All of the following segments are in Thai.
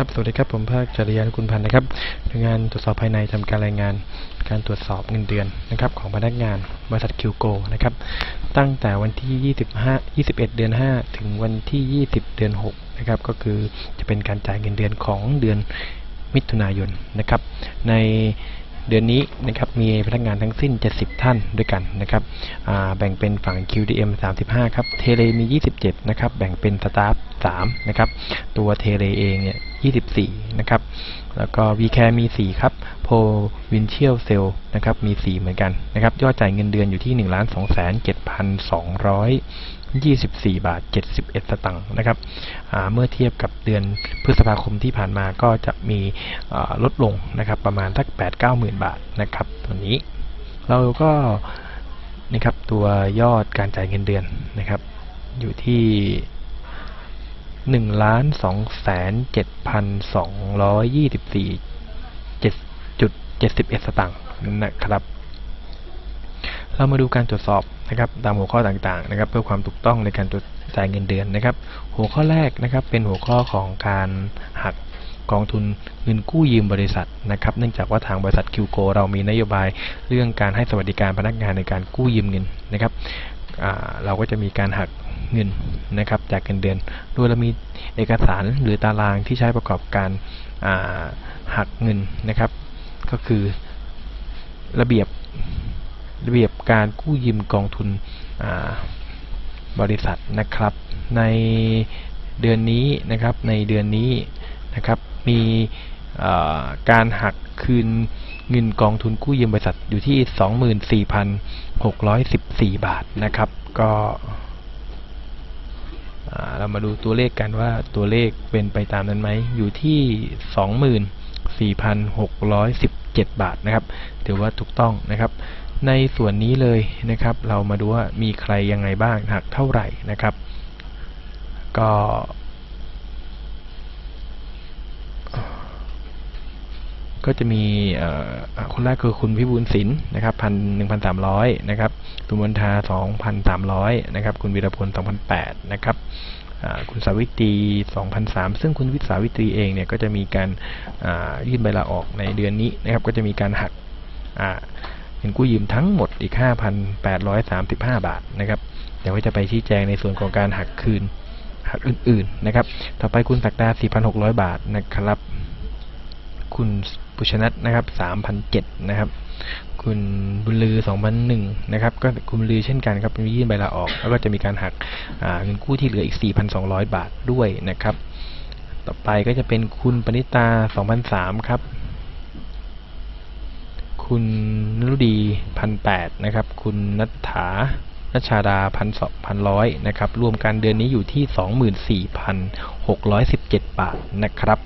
ครับ สวัสดีครับ ผมภาคจริยานกุลพันธ์นะครับหน่วยงานตรวจสอบภายในทำการรายงาน การตรวจสอบเงินเดือนนะครับของพนักงานบริษัทคิวโกนะครับ ตั้งแต่วันที่ 25 21 เดือน 5 ถึงวันที่ 20 เดือน 6 นะครับ ก็คือจะเป็นการจ่ายเงินเดือนของเดือนมิถุนายนนะครับ ใน เดือนนี้นะครับมีพนักงานทั้งสิ้น 70 ท่านด้วยกันนะครับแบ่งเป็นฝั่ง QDM 35 ครับ เทเลมี 27 นะครับ แบ่งเป็นสตาฟ 3 นะครับ ตัวเทเลเองเนี่ย 24 นะครับ แล้วก็ VCare มี 4 ครับ p o v i n c i a l Cell นะครับ มี 4 เหมือนกันนะครับ ยอดจ่ายเงินเดือนอยู่ที่ 1 2 7 2 24 บาท 71 สตังค์นะครับ เมื่อเทียบกับเดือนพฤษภาคมที่ผ่านมาก็จะมีลดลงนะครับ ประมาณสัก 8 9หมื่นบาทนะครับตัวนี้ เราก็นะครับตัวยอดการจ่ายเงินเดือนนะครับ อยู่ที่ หนึ่งล้านสองแสนเจ็ดพันสองร้อยยี่สิบสี่เจ็ดจุดเจ็ดสิบเอ็ดสตางค์นะครับ เรามาดูการตรวจสอบนะครับตามหัวข้อต่างๆนะครับ เพื่อความถูกต้องในการจ่ายเงินเดือนนะครับ หัวข้อแรกนะครับเป็นหัวข้อของการหักกองทุนเงินกู้ยืมบริษัทนะครับเนื่องจากว่าทางบริษัทคิวโกเรามีนโยบายเรื่องการให้สวัสดิการพนักงานในการกู้ยืมเงินนะครับเราก็จะมีการหัก เงินนะครับจากเงินเดือน โดยเรามีเอกสารหรือตารางที่ใช้ประกอบการาหักเงินนะครับ ก็คือระเบียบระเบียบการกู้ยืมกองทุนบริษัทนะครับ ในเดือนนี้นะครับในเดือนนี้นะครับมีการหักคืนเงินกองทุนกู้ยืมบริษัทอยู่ที่ 24,614 บาทนะครับ ก็ เรามาดูตัวเลขกันว่าตัวเลขเป็นไปตามนั้นไหม อยู่ที่ 24,617 บาทนะครับ ถือว่าถูกต้องนะครับ ในส่วนนี้เลยนะครับ เรามาดูว่ามีใครยังไงบ้างหักเท่าไหร่นะครับ ก็ ก็จะมีคนแรกคือคุณพิบูลศิลป์นะครับพันหนึ่งพันสามร้อยนะครับคุณมนทาสองพันสามร้อยนะครับคุณวีรพลสองพันแปดนะครับคุณสาวิตรีสองพันสามซึ่งคุณวิสาวิตรีเองเนี่ยก็จะมีการยื่นใบลาออกในเดือนนี้นะครับ ก็จะมีการหักเงินกู้ยืมทั้งหมดอีก 5,835 บาทนะครับเดี๋ยวว่าจะไปชี้แจงในส่วนของการหักคืนหักอื่นๆนะครับ ต่อไปคุณตักดา 4,600 บาทนะครับ คุณ ปุชนัทนะครับ3,007นะครับ คุณบุญลือ2,001นะครับ ก็คุณบุลือเช่นกันครับมียื่นใบลาออก แล้วก็จะมีการหักเงินกู้ที่เหลืออีก 4,200 บาทด้วยนะครับ ต่อไปก็จะเป็นคุณปณิตา2,003ครับ คุณนรุดีพันแปดนะครับ คุณนัทธา นัชาดาพันสองพันร้อยนะครับ รวมกันเดือนนี้อยู่ที่สองหมื่นสี่พันหกร้อยสิบเจ็ดบาทนะครับ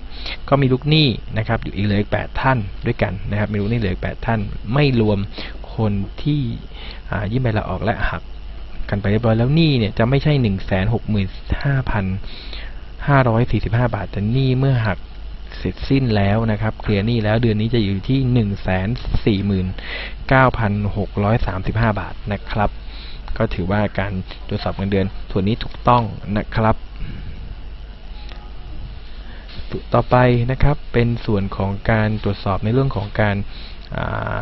ก็มีลูกหนี้นะครับอยู่อีกเหลืออีกแปดท่านด้วยกันนะครับ มีลูกหนี้เหลืออีกแปดท่าน ไม่รวมคนที่ยื่นใบลาออกและหักกันไปเรียบร้อยแล้วหนี้เนี่ยจะไม่ใช่หนึ่งแสนหกหมื่นห้าพันห้าร้อยสี่สิบห้าบาท แต่หนี้เมื่อหักเสร็จสิ้นแล้วนะครับ เคลียร์หนี้แล้วเดือนนี้จะอยู่ที่หนึ่งแสนสี่หมื่นเก้าพันหกร้อยสามสิบห้าบาทนะครับ ก็ถือว่าการตรวจสอบเงินเดือนส่วนนี้ถูกต้องนะครับ ต่อไปนะครับเป็นส่วนของการตรวจสอบในเรื่องของการ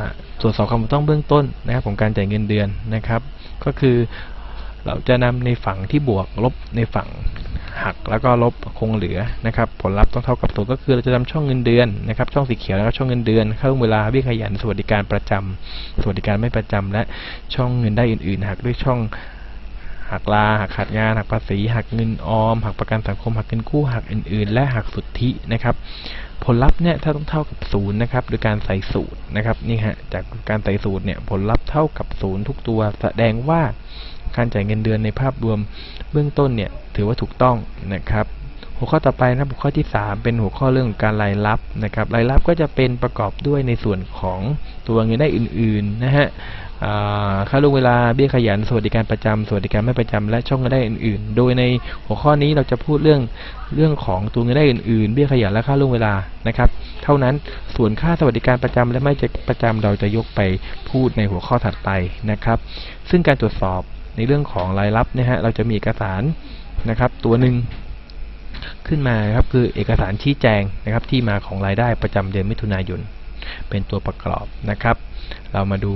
าตรวจสอบความถูกต้องเบื้องต้นนะครับของการจ่ายเงินเดือนนะครับ ก็คือเราจะนำในฝั่งที่บวกลบในฝั่ง หักแล้วก็ลบคงเหลือนะครับผลลัพธ์ต้องเท่ากับศูนย์ก็คือเราจะทำช่องเงินเดือนนะครับช่องสีเขียวแล้วก็ช่องเงินเดือน เข้าเวลาวิ่งขยันสวัสดิการประจำสวัสดิการไม่ประจำและช่องเงินได้อื่นๆหักด้วยช่อง หักลา หักขาดงาน หักภาษี หักเงินออม หักประกันสังคม หักเงินกู้ หักอื่น ๆ และหักสุทธินะครับ ผลลัพธ์เนี่ยถ้าต้องเท่ากับศูนย์นะครับ โดยการใส่สูตรนะครับนี่ฮะจากการใส่สูตรเนี่ยผลลัพธ์เท่ากับศูนย์ทุกตัว แสดงว่าการจ่ายเงินเดือนในภาพรวมเบื้องต้นเนี่ยถือว่าถูกต้องนะครับ หัวข้อต่อไปนะหัวข้อที่ 3 เป็นหัวข้อเรื่องของการรายรับนะครับรายรับก็จะเป็นประกอบด้วยในส่วนของตัวเงินได้อื่นๆนะฮะค่าล่วงเวลาเบี้ยขยันสวัสดิการประจำสวัสดิการไม่ประจำและช่องเงินได้อื่นๆ โดยในหัวข้อนี้เราจะพูดเรื่องเรื่องของตัวเงินได้อื่นๆ เบี้ยขยันและค่าล่วงเวลานะครับ เท่านั้นส่วนค่าสวัสดิการประจำและไม่ประจำเราจะยกไปพูดในหัวข้อถัดไปนะครับ ซึ่งการตรวจสอบในเรื่องของรายรับนะฮะเราจะมีเอกสารนะครับตัวหนึ่ง ขึ้นมานะครับคือเอกสารชี้แจงนะครับที่มาของรายได้ประจำเดือนมิถุนายน เป็นตัวประกอบนะครับ เรามาดู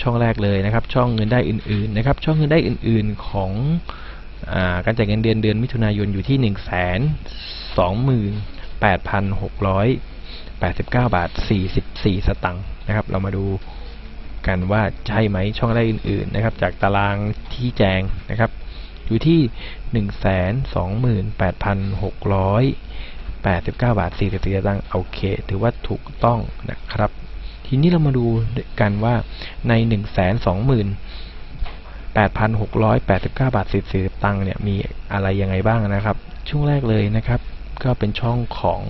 ช่องแรกเลยนะครับ ช่องเงินได้อื่นๆนะครับ ช่องเงินได้อื่นๆของอาการจ่ายเงินเดือนเดือนมิถุนายนอยู่ที่ 1 2 8 6 8 9 บาท 44 สตังค์นะครับ เรามาดูกันว่าใช่ไหมช่องแรกอื่นๆนะครับ จากตารางที่แจงนะครับ อยู่ที่ 128,689 บาท 44สตางค์โอเค ถือว่าถูกต้องนะครับ ทีนี้เรามาดูกันว่าใน 128,689 บาท 44สตางค์เนี่ย มีอะไรยังไงบ้างนะครับ ช่วงแรกเลยนะครับ ก็เป็นช่องของ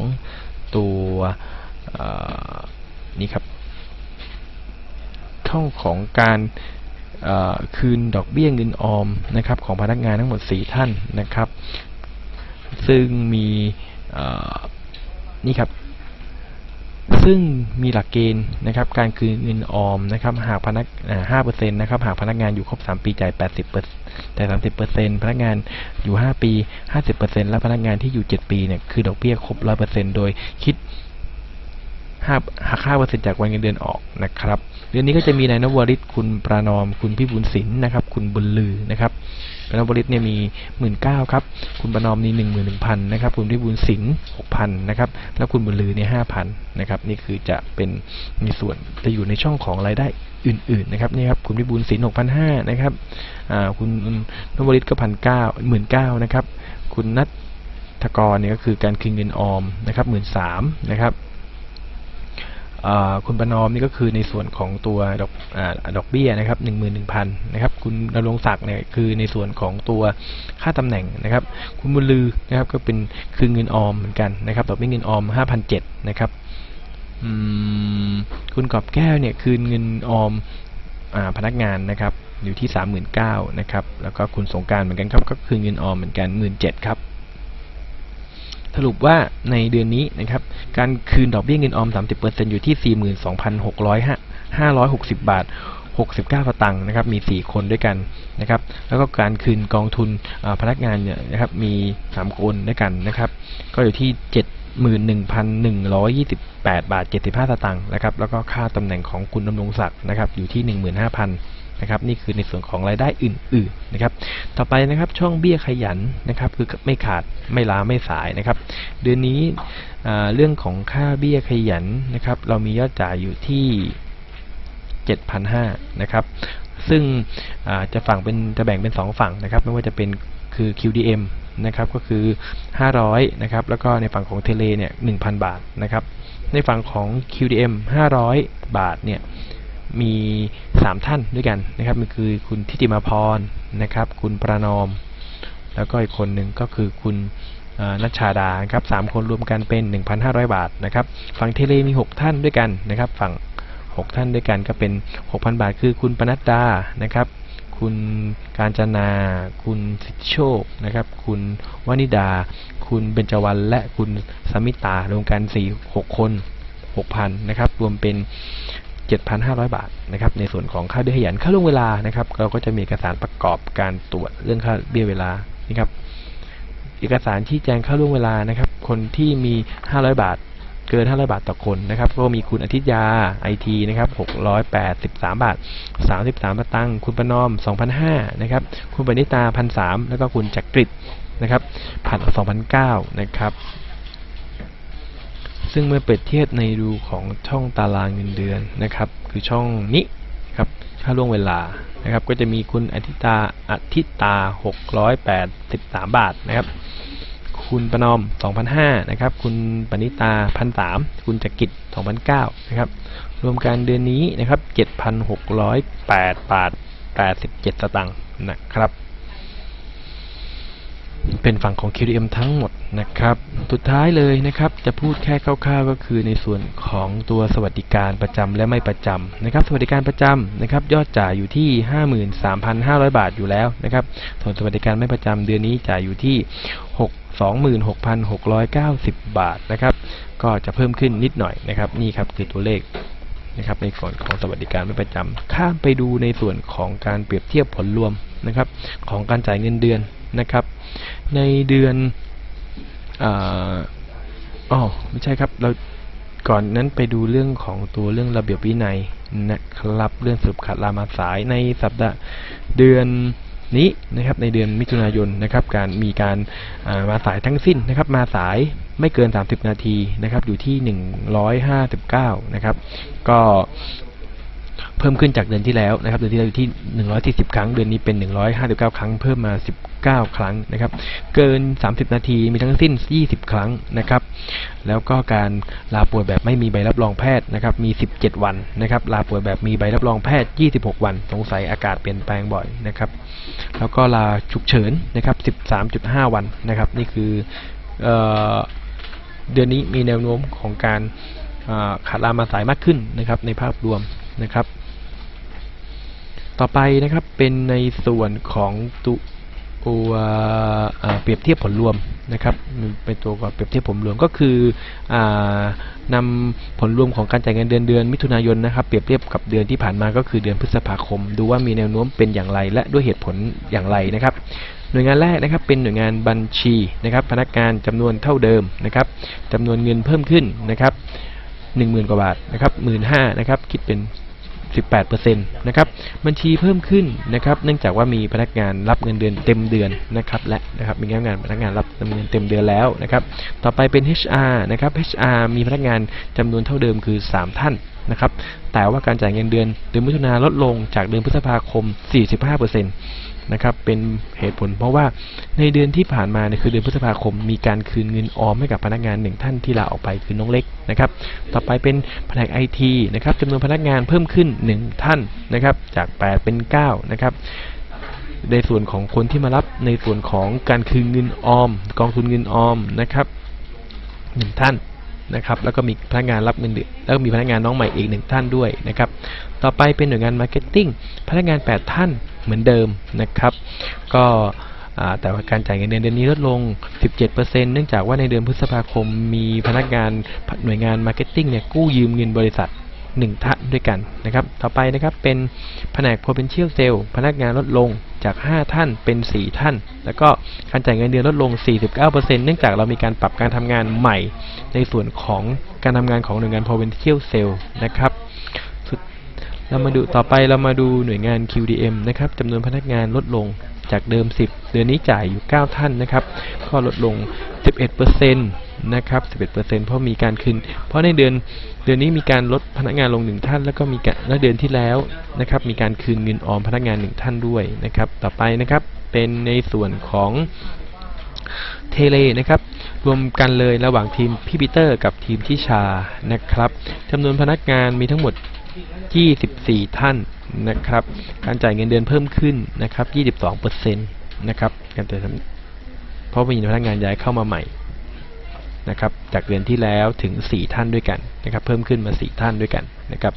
ตัวนี่ครับช่องของการ คืนดอกเบี้ยเงินออมนะครับของพนักงานทั้งหมด 4 ท่านนะครับ ซึ่งมีนี่ครับซึ่งมีหลักเกณฑ์นะครับการคืนเงินออมนะครับหากพนักห้าเปอร์เซ็นต์นะครับหากพนักงานอยู่ครบ3ปีจ่าย80เปอร์แต่30เปอร์เซ็นต์พนักงานอยู่5ปี50เปอร์เซ็นต์และพนักงานที่อยู่7ปีเนี่ยคือดอกเบี้ยครบ100เปอร์เซ็นต์โดยคิด หาหักห้าเปอร์เซ็นต์จากวันเงินเดือนออกนะครับเดือนนี้ก็จะมีนายนวริศคุณปรานอม คุณพี่บุญศิลป์นะครับ คุณบุญลือนะครับนายนวริศเนี่ยมีหมื่นเก้าครับ คุณประนอมนี่หนึ่งหมื่นหนึ่งพันนะครับ คุณพี่บุญศิลป์หกพันนะครับ แล้วคุณบุญลือเนี่ยห้าพันนะครับ นี่คือจะเป็นมีส่วนจะอยู่ในช่องของรายได้อื่นๆนะครับ นี่ครับ คุณพี่บุญศิลป์หกพันห้านะครับ อ่า คุณนวริศก็พันเก้าหมื่นเก้านะครับ คุณนัทกรเนี่ยก็คือการคืนเงินออมนะครับหมื่นสามนะครับ คุณประนอมนี่ก็คือในส่วนของตัวดอกอดอกเบี้ยนะครับหนึ่งหมื่นหนึ่งพันนะครับ คุณนรงศักดิ์เนี่ยคือในส่วนของตัวค่าตำแหน่งนะครับ คุณบุญลือนะครับก็เป็นคือเงินออมเหมือนกันนะครับดอกเบี้ยเงินออมห้าพันเจ็ดนะครับคุณกอบแก้วเนี่ยคืนเงินออมอพนักงานนะครับอยู่ที่สามหมื่นเก้านะครับแล้วก็คุณสงการเหมือนกันครับก็คืนเงินออมเหมือนกันหมื่นเจ็ดครับ สรุปว่าในเดือนนี้นะครับการคืนดอกเบี้ยเงินออม 30%อยู่ที่ 42,660 บาท 69สตางค์นะครับมี 4 คนด้วยกันนะครับแล้วก็การคืนกองทุนพนักงานเนี่ยนะครับมี 3 คนด้วยกันนะครับก็อยู่ที่ 71,128 บาท 75 สตางค์นะครับ แล้วก็ค่าตำแหน่งของคุณดำรงศักดิ์นะครับ อยู่ที่ 15,000 นะครับนี่คือในส่วนของรายได้อื่นๆนะครับต่อไปนะครับช่องเบี้ยขยันนะครับคือไม่ขาดไม่ลาไม่สายนะครับ เดือนนี้เรื่องของค่าเบี้ยขยันนะครับเรามียอดจ่ายอยู่ที่ 7,500นะครับซึ่งจะฝั่งเป็นจะแบ่งเป็น 2 ฝั่งนะครับไม่ว่าจะเป็นคือ QDM นะครับก็คือ 500นะครับแล้วก็ในฝั่งของเทเลเนี่ย1,000 บาทนะครับในฝั่งของ QDM 500 บาทเนี่ย มี 3 ท่านด้วยกันนะครับมันคือคุณทิติมาพรนะครับ คุณประนอม แล้วก็อีกคนหนึ่งก็คือคุณนัชชาดาครับสามคนรวมกันเป็น 1,500 บาทนะครับ ฝั่งเทเลมี 6 ท่านด้วยกันนะครับ ฝั่ง 6 ท่านด้วยกันก็เป็น 6,000 บาท คือคุณปนัดดานะครับ คุณการจนา คุณสิทธิโชคนะครับ คุณวนิดา คุณเบญจวรรณและคุณสมิตารวมกัน 4 6 คน 6,000 นะครับ รวมเป็น 7,500 บาทนะครับในส่วนของค่าเบี้ยขยันค่าล่วงเวลานะครับเราก็จะมีเอกสารประกอบการตรวจเรื่องค่าเบี้ยเวลานี่ครับเอกสารที่แจ้งค่าล่วงเวลานะครับ คนที่มี 500 บาท เกิน 500 บาทต่อคนนะครับ ก็มีคุณอาทิตยาไอทีนะครับ683 บาท 33สตางค์คุณประนอม 2,500นะครับ คุณปณิตา 1,300 แล้วก็คุณจักริดนะครับ ผ่าน2,009นะครับ ซึ่งเมื่อเปรียบเทียบในดูของช่องตารางเงินเดือนนะครับ คือช่องนี้ครับค่าล่วงเวลานะครับ ก็จะมีคุณอาทิตาอาทิตา 683 บาทนะครับ คุณประนอม 2,500นะครับ คุณปณิตา 1,300คุณจักริด2,009นะครับ รวมกันเดือนนี้นะครับ 7,608 บาท 87 สตางค์นะครับ เป็นฝั่งของ QDM ทั้งหมดนะครับ สุดท้ายเลยนะครับ จะพูดแค่คร่าวๆ ก็คือในส่วนของตัวสวัสดิการประจำและไม่ประจำนะครับ สวัสดิการประจำนะครับ ยอดจ่ายอยู่ที่ 53,500 บาทอยู่แล้วนะครับ ส่วนสวัสดิการไม่ประจำเดือนนี้จ่ายอยู่ที่ 6 26,690 บาทนะครับ ก็จะเพิ่มขึ้นนิดหน่อยนะครับ นี่ครับคือตัวเลขนะครับในส่วนของสวัสดิการไม่ประจำข้ามไปดูในส่วนของการเปรียบเทียบผลรวมนะครับ ของการจ่ายเงินเดือนนะครับ ในเดือนอ๋อไม่ใช่ครับ เราก่อนนั้นไปดูเรื่องของตัวเรื่องระเบียบวินัยนะครับ เรื่องสรุปขาดลามาสายในสัปดาห์เดือนนี้นะครับในเดือนมิถุนายนนะครับ การมีการามาสายทั้งสิ้นนะครับ มาสายไม่เกิน 30 นาทีนะครับ อยู่ที่ 159 นะครับ ก็ เพิ่มขึ้นจากเดือนที่แล้วนะครับ เดือนที่แล้วอยู่ที่ 140 ครั้ง เดือนนี้เป็น 159 ครั้ง เพิ่มมา 19 ครั้งนะครับ เกิน 30 นาทีมีทั้งสิ้น 20 ครั้งนะครับ แล้วก็การลาป่วยแบบไม่มีใบรับรองแพทย์นะครับ มี 17 วันนะครับ ลาป่วยแบบมีใบรับรองแพทย์ 26 วัน สงสัยอากาศเปลี่ยนแปลงบ่อยนะครับ แล้วก็ลาฉุกเฉินนะครับ 13.5 วันนะครับ นี่คือเอเดือนนี้มีแนวโน้มของการขาดลามาสายมากขึ้นนะครับในภาพรวมนะครับ ต่อไปนะครับเป็นในส่วนของตัวเปรียบเทียบผลรวมนะครับเป็นตัวก่อนเปรียบเทียบผลรวมก็คืออานำผลรวมของการจ่ายเงินเดือนเดือนมิถุนายนนะครับเปรียบเทียบกับเดือนที่ผ่านมาก็คือเดือนพฤษภาคม ดูว่ามีแนวโน้มเป็นอย่างไร และด้วยเหตุผลอย่างไรนะครับ หน่วยงานแรกนะครับเป็นหน่วยงานบัญชีนะครับ พนักงานจำนวนเท่าเดิมนะครับจำนวนเงินเพิ่มขึ้นนะครับ10,000กว่าบาทนะครับ15,000นะครับคิดเป็น 18%นะครับบัญชีเพิ่มขึ้นนะครับเนื่องจากว่ามีพนักงานรับเงินเดือนเต็มเดือนนะครับและนะครับมีพนักงานพนักงานรับเงินเต็มเดือนแล้วนะครับต่อไปเป็น HR นะครับ HR มีพนักงานจำนวนเท่าเดิมคือ 3 ท่านนะครับแต่ว่าการจ่ายเงินเดือนเดือนมิถุนาลดลงจากเดือนพฤษภาคม 45%น นะครับเป็นเหตุผลเพราะว่าในเดือนที่ผ่านมาเนี่ยคือเดือนพฤษภาคม มีการคืนเงินออมให้กับพนักงานหนึ่งท่านที่ลาออกไปคือน้องเล็กนะครับต่อไปเป็นแผนกไอทีนะครับจำนวนพนักงานเพิ่มขึ้น 1 ท่านนะครับจาก 8 เป็น 9 นะครับในส่วนของคนที่มารับในส่วนของการคืนเงินออม กองทุนเงินออมนะครับหนึ่งท่านนะครับแล้วก็มีพนักงานรับเงินเดือนแล้วก็มีพนักงานน้องใหม่อีกหนึ่งท่านด้วยนะครับต่อไปเป็นหน่วยงานมาร์เก็ตติ้งพนักงาน 8 ท่าน เหมือนเดิมนะครับ ก็แต่ว่าการจ่ายเงินเดือนเดือนนี้ลดลง 17%เนื่องจากว่าในเดือนพฤษภาคมมีพนักงานหน่วยงานมาร์เก็ตติ้งเนี่ยกู้ยืมเงินบริษัท1ท่านด้วยกันนะครับ ต่อไปนะครับเป็นแผนก potential sale พนักงานลดลงจาก 5 ท่านเป็น 4 ท่าน แล้วก็การจ่ายเงินเดือนลดลง 49%เนื่องจากเรามีการปรับการทำงานใหม่ ในส่วนของการทำงานของหน่วยงาน potential sale นะครับ เรามาดูต่อไปเรามาดูหน่วยงาน QDM นะครับจำนวนพนักงานลดลงจากเดิม 10 เดือนนี้จ่ายอยู่ 9 ท่านนะครับ ก็ลดลง 11%นะครับ 11%เพราะมีการคืน เพราะในเดือนเดือนนี้มีการลดพนักงานลง 1 ท่าน แล้วก็มีการและเดือนที่แล้วนะครับ มีการคืนเงินออมพนักงาน 1 ท่านด้วยนะครับ ต่อไปนะครับ เป็นในส่วนของเทเลนะครับ รวมกันเลยระหว่างทีมพี่ปีเตอร์กับทีมที่ชานะครับจำนวนพนักงานมีทั้งหมด 24 ท่านนะครับ การจ่ายเงินเดือนเพิ่มขึ้นนะครับ 22%นะครับการจ่ายเพราะมีพนักงานย้ายเข้ามาใหม่นะครับ จากเดือนที่แล้วถึง 4 ท่านด้วยกันนะครับ เพิ่มขึ้นมา 4 ท่านด้วยกันนะครับ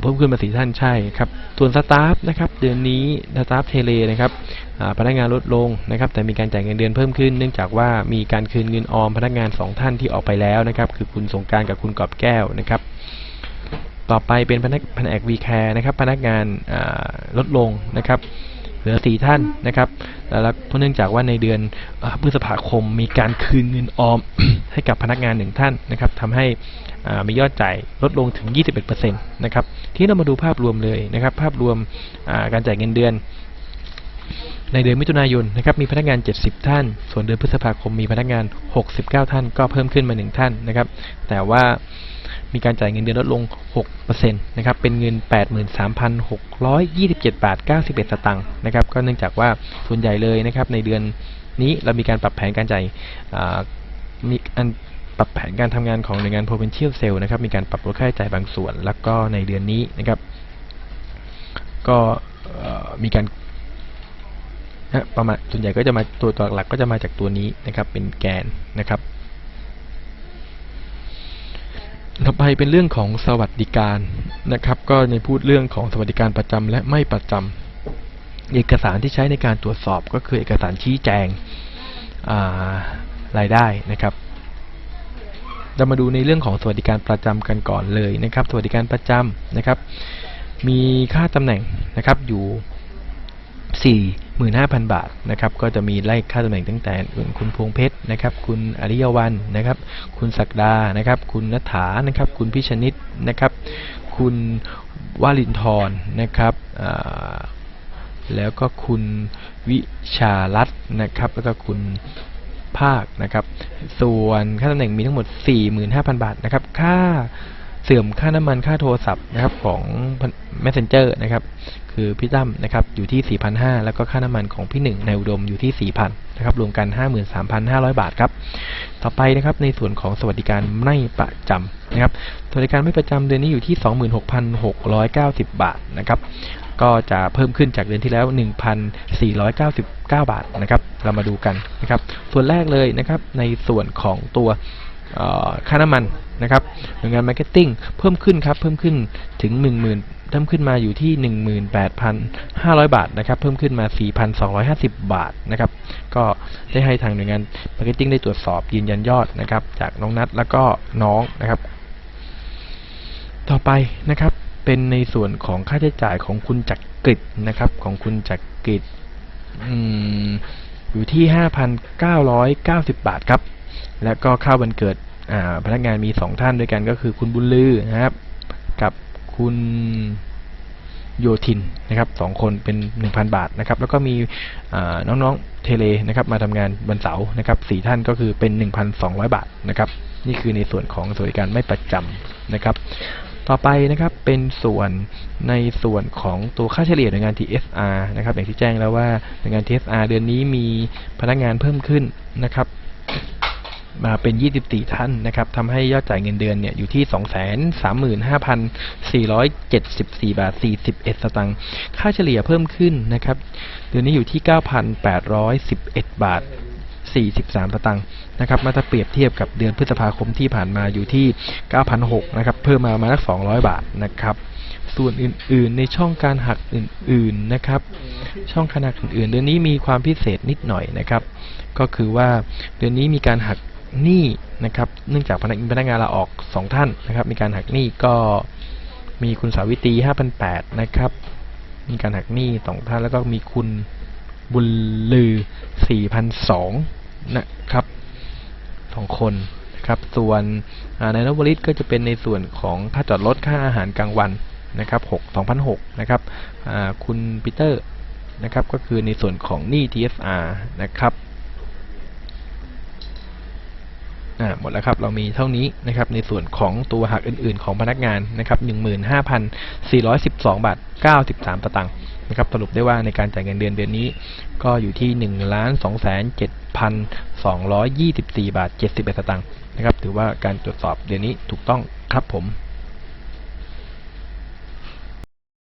เพิ่มขึ้นมาสี่ท่านใช่ครับ ส่วนสตาฟนะครับเดือนนี้สตาฟเทเลนะครับพนักงานลดลงนะครับ แต่มีการจ่ายเงินเดือนเพิ่มขึ้น เนื่องจากว่ามีการคืนเงินออมพนักงาน 2 ท่านที่ออกไปแล้วนะครับ คือคุณสงการกับคุณกอบแก้วนะครับ ต่อไปเป็นพนักแผนกวีแคร์นะครับ พนักงานลดลงนะครับ เหลือสี่ท่านนะครับ แล้วเพราะเนื่องจากว่าในเดือนพฤษภาคมมีการคืนเงินออมให้กับพนักงานหนึ่งท่านนะครับทำให้มียอดจ่ายลดลงถึง 21%นะครับ ที่เรามาดูภาพรวมเลยนะครับ ภาพรวมการจ่ายเงินเดือน ในเดือนมิถุนายนนะครับมีพนักงาน 70 ท่าน ส่วนเดือนพฤษภาคมมีพนักงาน 69 ท่าน ก็เพิ่มขึ้นมา 1 ท่านนะครับ แต่ว่ามีการจ่ายเงินเดือนลดลง 6%นะครับ เป็นเงิน 83,627 บาท 91 สตางค์นะครับ ก็เนื่องจากว่าส่วนใหญ่เลยนะครับ ในเดือนนี้เรามีการปรับแผนการจ่ายมีอันปรับแผนการทำงานของหน่วยงาน provincial sale นะครับ มีการปรับลดค่าใช้จ่ายบางส่วน แล้วก็ในเดือนนี้นะครับ ก็มีการ นะประมาณส่วนใหญ่ก็จะมาตัวตัวหลักก็จะมาจากตัวนี้นะครับ เป็นแกนนะครับต่อไปเป็นเรื่องของสวัสดิการนะครับ ก็ในพูดเรื่องของสวัสดิการประจำและไม่ประจำเอกสารที่ใช้ในการตรวจสอบก็คือเอกสารชี้แจงารายได้นะครับเรามาดูในเรื่องของสวัสดิการประจำกันก่อนเลยนะครับ สวัสดิการประจำนะครับ มีค่าตำแหน่งนะครับอยู่ 45,000 บาทนะครับก็จะมีไล่ค่าตำแหน่งตั้งแต่คุณพวงเพชรนะครับคุณอริยวันนะครับ คุณศักดานะครับ คุณนัฐานะครับ คุณพิชนิตนะครับ คุณวาลินทรนะครับแล้วก็คุณวิชารัตน์นะครับ แล้วก็คุณภาคนะครับ ส่วนค่าตำแหน่งมีทั้งหมด 45,000 บาทนะครับ ค่า เสื่อมค่าน้ำมันค่าโทรศัพท์นะครับของ Messenger นะครับ คือพี่ตั้มนะครับอยู่ที่ 4,500 แล้วก็ค่าน้ำมันของพี่หนึ่งในอุดมอยู่ที่ 4,000 นะครับรวมกัน 53,500 บาทครับ ต่อไปนะครับในส่วนของสวัสดิการไม่ประจำนะครับ สวัสดิการไม่ประจำเดือนนี้อยู่ที่ 26,690 บาทนะครับก็จะเพิ่มขึ้นจากเดือนที่แล้ว 1,499 บาทนะครับ เรามาดูกันนะครับ ส่วนแรกเลยนะครับ ในส่วนของตัว ค่าน้ำมันนะครับหน่วยงานมาร์เก็ตติ้งเพิ่มขึ้นครับเพิ่มขึ้นถึง 10,000เพิ่มขึ้นมาอยู่ที่ 18,500 บาทนะครับเพิ่มขึ้นมา 4,250 บาทนะครับก็ได้ให้ทางหน่วยงานมาร์เก็ตติ้งได้ตรวจสอบยืนยันยอดนะครับจากน้องนัทแล้วก็น้องนะครับ ต่อไปนะครับเป็นในส่วนของค่าใช้จ่ายของคุณจักริดนะครับของคุณจักริดออยู่ที่ 5,990 บาทครับ แล้วก็ค่าวันเกิดพนักงานมี 2 ท่านด้วยกันก็คือคุณบุญลือนะครับ กับคุณโยทินนะครับสองคนเป็น 1,000 บาทนะครับ แล้วก็มีน้องๆเทเลนะครับ มาทำงานวันเสาร์นะครับสี่ท่านก็คือเป็น 1,200 บาทนะครับ นี่คือในส่วนของสวัสดิการไม่ประจำนะครับ ต่อไปนะครับเป็นส่วนในส่วนของตัวค่าเฉลี่ยหน่วยงาน TSR นะครับ อย่างที่แจ้งแล้วว่าหน่วยงาน TSR เดือนนี้มีพนักงานเพิ่มขึ้นนะครับ มาเป็น 24 ท่านนะครับทำให้ยอดจ่ายเงินเดือนเนี่ยอยู่ที่ 235,474 บาท 41 สตางค์ ค่าเฉลี่ยเพิ่มขึ้นนะครับ เดือนนี้อยู่ที่ 9,811 บาท 43 สตางค์นะครับ มาถ้าเปรียบเทียบกับเดือนพฤษภาคมที่ผ่านมาอยู่ที่ 9,600นะครับ เพิ่มมาประมาณสัก 200 บาทนะครับ ส่วนอื่นๆ ในช่องการหักอื่นๆนะครับ ช่องการหักอื่นๆ เดือนนี้มีความพิเศษนิดหน่อยนะครับ ก็คือว่าเดือนนี้มีการหัก หนี้นะครับ เนื่องจากพนักพนักงานลาออก 2 ท่านนะครับ มีการหักหนี้ก็มีคุณสาวิตรี5,800นะครับ มีการหักหนี้สองท่านแล้วก็มีคุณบุญลือ4,200นะครับสองคนนะครับ ส่วนในนวริตก็จะเป็นในส่วนของค่าจอดรถค่าอาหารกลางวันนะครับ6 2,600นะครับคุณปีเตอร์นะครับ ก็คือในส่วนของหนี้ TSR นะครับ อ่าหมดแล้วครับ เรามีเท่านี้นะครับ ในส่วนของตัวหักอื่น ๆ ของพนักงานนะครับ15,412 บาท 93 สตางค์นะครับ สรุปได้ว่าในการจ่ายเงินเดือนเดือนนี้ ก็อยู่ที่1ล้าน2 7 224 บาท 71 สตางค์นะครับ ถือว่าการตรวจสอบเดือนนี้ถูกต้องครับผม